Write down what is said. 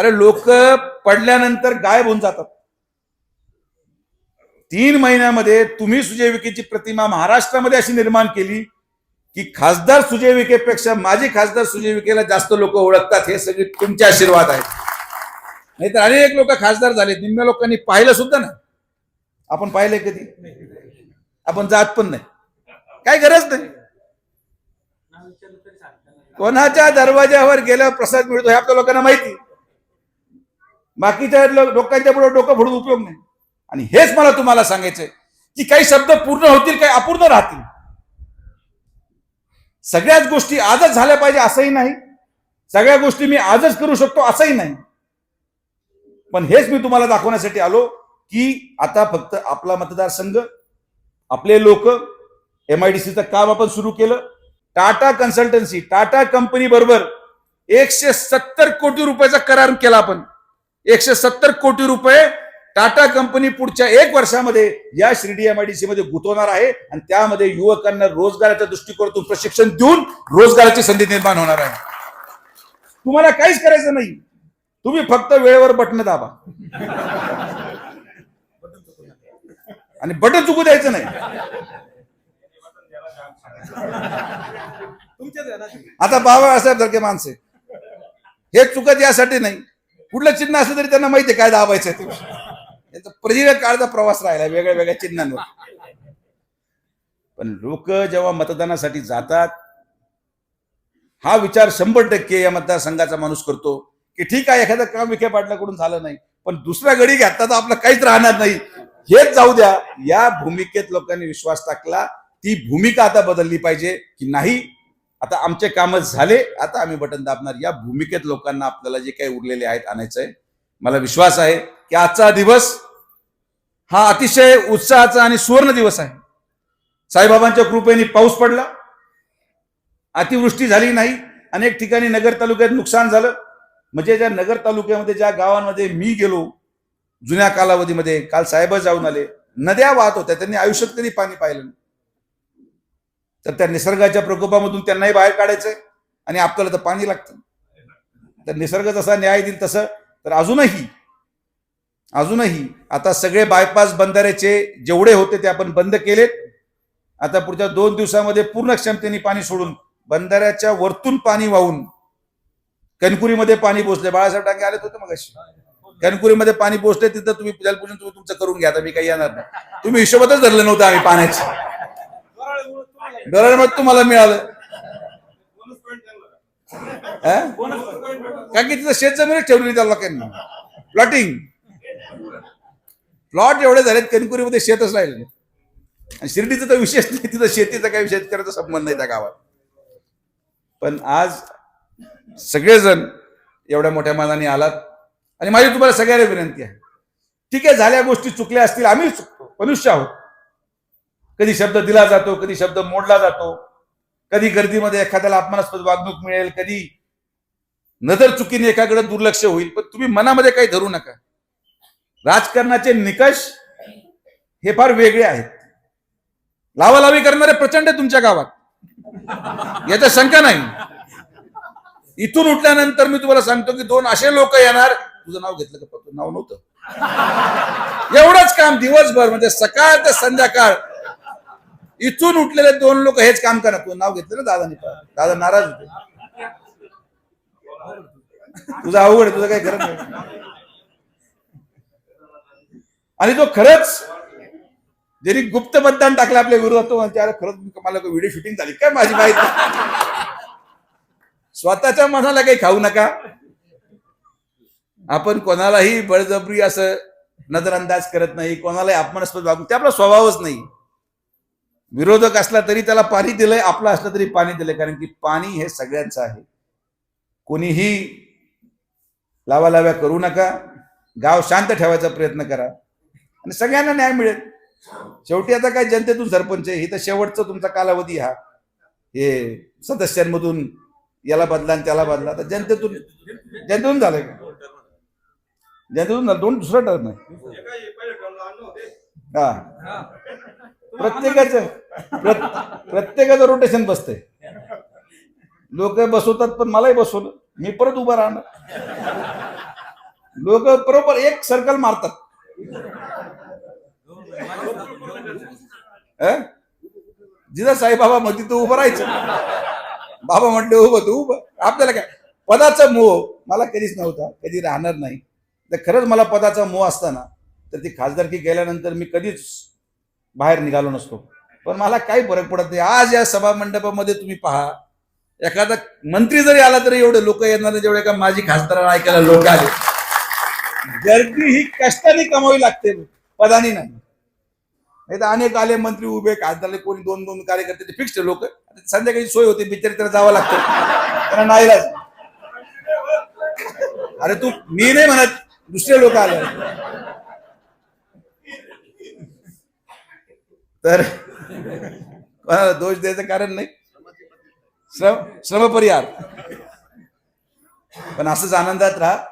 अरे लोक पडल्यानंतर गायब होऊन जातात. तीन महिन्यामध्ये तुम्ही सुजय विखेची प्रतिमा महाराष्ट्रामध्ये अशी निर्माण केली की खासदार सुजय विखेपेक्षा खासदार सुजय विखेला जास्त लोक ओळखतात हे सगळे तुमचे आशीर्वाद आहेत. नाहीतर अनेक लोक खासदार झाले निम्म्या लोकांनी पाहिलं सुद्धा नाही. आपण पाहिलंय कधी? आपण जात पण नाही. काय गरज नाही. कोणाच्या दरवाज्यावर गेल्यावर प्रसाद मिळतो हे आपल्या लोकांना माहिती. बाकीच्या लोकांच्या पुढे डोकं फोडून उपयोग नाही. आणि हेच मला तुम्हाला सांगायचंय की काही शब्द पूर्ण होतील काही अपूर्ण राहतील. सगळ्याच गोष्टी आजच झाल्या पाहिजे असंही नाही. सगळ्या गोष्टी मी आजच करू शकतो असंही नाही. पण हेच मी तुम्हाला दाखवण्यासाठी आलो की आता फक्त आपला मतदारसंघ आपले लोक एम आय डी सीचं काम आपण सुरू केलं. टाटा कन्सल्टन्सी टाटा कंपनी बरोबर एकशे सत्तर कोटी रुपयाचा करार केला आपण. एकशे सत्तर कोटी रुपये टाटा कंपनी पुढच्या एक वर्षामध्ये या शिर्डी एमआयडीसी मध्ये गुंतवणार आहे. आणि त्यामध्ये युवकांना रोजगाराच्या दृष्टिकोनातून प्रशिक्षण देऊन रोजगाराची संधी निर्माण होणार आहे. तुम्हाला काहीच करायचं नाही. तुम्ही फक्त वेळेवर बटन दाबा. आणि बटन चुकू द्यायचं नाही. आता बाबासाहेब सारखे माणसे. हे चुकत यासाठी नाही. कुठलं चिन्ह असलं तरी त्यांना माहिती आहे काय दाबायचं ते. त्यांचा प्रदीर्घ काळचा प्रवास राहिला वेगळ्या वेगळ्या चिन्हांवर. पण लोक जेव्हा मतदानासाठी जातात हा विचार शंभर टक्के या मतदारसंघाचा माणूस करतो की ठीक आहे एखादं काम विखे पाटलाकडून झालं नाही पण दुसरा गडी घातला तर आपलं काहीच राहणार नाही. हेच जाऊ द्या या भूमिकेत लोकांनी विश्वास टाकला ती भूमिका आता बदलली पाहिजे की नाही आता आमचे कामच झाले आता आम्ही बटन दाबणार. या भूमिकेत लोकांना आपल्याला जे काही उरलेले आहेत आणायचंय मला विश्वास आहे की आजचा दिवस हा अतिशय उत्साहाचा आणि सुवर्ण दिवस आहे. साईबाबांच्या कृपेने पाऊस पडला अतिवृष्टी झाली नाही अनेक ठिकाणी नगर तालुक्यात नुकसान झालं. म्हणजे ज्या नगर तालुक्यामध्ये ज्या गावांमध्ये मी गेलो जुन्या कालावधीमध्ये काल साहेब जाऊन आले नद्या वाहत होत्या त्यांनी आयुष्यात कधी पाणी पाहिलं नाही. तर त्या निसर्गाच्या प्रकोपामधून त्यांनाही बाहेर काढायचंय आणि आपल्याला तर पाणी लागतं. तर निसर्ग जसा न्याय देईल तसं तर अजूनही अजूनही आता सगळे बायपास बंधाऱ्याचे जेवढे होते ते आपण बंद केलेत. आता पुढच्या दोन दिवसामध्ये पूर्ण क्षमतेने पाणी सोडून बंधाऱ्याच्या वरतून पाणी वाहून कणकुरीमध्ये पाणी पोचले बाळासाहेब डांगे आले होते मग कणकुरीमध्ये पाणी पोचले तिथं तुम्ही जलपूजन तुम्ही तुमचं करून घ्या. आता मी काही येणार नाही. तुम्ही हिशोबातच धरलं नव्हतं आम्ही पाण्याचं. डोळ्यामध्ये तुम्हाला मिळालं? कारण की तिथं शेत जमीनच ठेवली त्या लोकांनी. प्लॉटिंग प्लॉट एवढे झालेत कणकुरीमध्ये शेतच राहिले. आणि शिर्डीचा तर विशेष नाही तिथं शेतीचा काही शेतकऱ्याचा संबंध नाही त्या गावात. पण आज सगळेजण एवढ्या मोठ्या मानाने आलात. आणि माझी तुम्हाला सगळ्यांना विनंती आहे. ठीक आहे झाल्या गोष्टी चुकल्या असतील आम्ही चुकतो. मनुष्य आहोत. कधी शब्द दिला जातो कधी शब्द मोडला जातो कधी गर्दीमध्ये एखाद्याला अपमानास्पद वागणूक मिळेल कधी नजर चुकीने एकाकडे दुर्लक्ष होईल पण तुम्ही मनामध्ये काही धरू नका. राजकारणाचे निकष हे फार वेगळे आहेत. लावालावी करणारे प्रचंड आहे तुमच्या गावात. याचा शंका नाही. इथून उठल्यानंतर मी तुम्हाला सांगतो की दोन असे लोक येणार तुझं नाव घेतलं का नाव नव्हतं. एवढंच काम दिवसभर म्हणजे सकाळ ते संध्याकाळ इथून उठलेले दोन लोक हेच काम करत नाव घेतलं ना दादानी. दादा नाराज होते. तुझा अवघड आहे तुझं काही गरज नाही. आणि तो खरंच जरी गुप्त मतदान टाकलं आपल्या विरोधात तो खरंच मला व्हिडिओ शूटिंग झाली. काय माझी माहिती? स्वतःच्या मनाला काही खाऊ नका. आपण कोणालाही बळजबरी असं नजरअंदाज करत नाही कोणालाही अपमानास्पद वागू ते आपला स्वभावच नाही. विरोधक असला तरी त्याला पाणी दिलंय आपला असलं तरी पाणी दिलंय कारण की पाणी हे सगळ्यांचं आहे. कोणीही लावालाव्या करू नका गाव शांत ठेवायचा प्रयत्न करा आणि सगळ्यांना न्याय मिळेल. शेवटी आता काय जनतेतून सरपंच आहे ही तर शेवटचा तुमचा कालावधी हा. हे सदस्यांमधून याला बदला आणि त्याला बदला. तर जनतेतून जनतेतून झालंय का? जनतेतून झालं दोन दुसरा टर्न आहे. हा. प्रत्येकाचं प्रत्येकाचं रोटेशन बसतंय. लोक बसवतात पण मलाही बसवलं. मी परत उभं राहणार. लोक बरोबर एक सर्कल मारतात. जिजा जिथं साईबाबा मध्ये तू उभं राहायचं. बाबा म्हटले उभं तू उभं. आपल्याला काय? पदाचा मोह मला कधीच नव्हता कधी राहणार नाही. तर खरंच मला पदाचा मोह असताना तर ती खासदारकी गेल्यानंतर मी कधीच बाहेर निघालो नसतो. पण मला काही फरक पडत नाही. आज या सभा मंडपामध्ये तुम्ही पहा. एखादा मंत्री जरी आला तरी एवढे लोक येणार नाही, जेवढे का माझी खासदार ऐकायला लोक आले. गर्दी ही कष्टाने कमावी लागते. पदानी नाही. नाही तर अनेक आले मंत्री उभे खासदारले कोणी दोन दोन कार्यकर्ते ते फिक्स्ड लोक. संध्याकाळी सोय होते बिचारी त्याला जावं लागतं. त्यांना नाही अरे तू मी नाही म्हणत दुसरे लोक आले. तर कोणाला दोष द्यायचं कारण नाही. श्रम श्रमपरिहार. पण असंच आनंदात राहा.